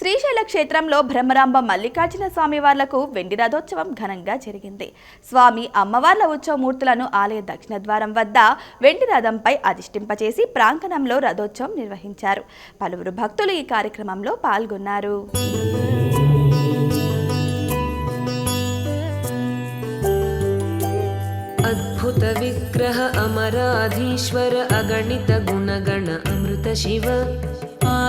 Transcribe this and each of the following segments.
శ్రీశైల క్షేత్రంలో బ్రహ్మరాంబ మల్లికార్జున స్వామివార్లకు వెండి రథోత్సవం ఘనంగా జరిగింది స్వామి అమ్మవార్ల ఉత్సవ మూర్తులను ఆలయ దక్షిణ ద్వారం వద్ద వెండి రథంపై అధిష్ఠింపచేసి ప్రాంగణంలో రథోత్సవం నిర్వహించారు పలువురు భక్తులు ఈ కార్యక్రమంలో పాల్గొన్నారు అద్భుత విగ్రహ అమరాధీశ్వర అగణిత గుణగణ అమృత శివ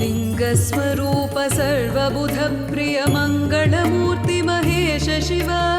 लिङ्गस्वरूप सर्वबुधप्रियमङ्गलमूर्तिमहेश शिवा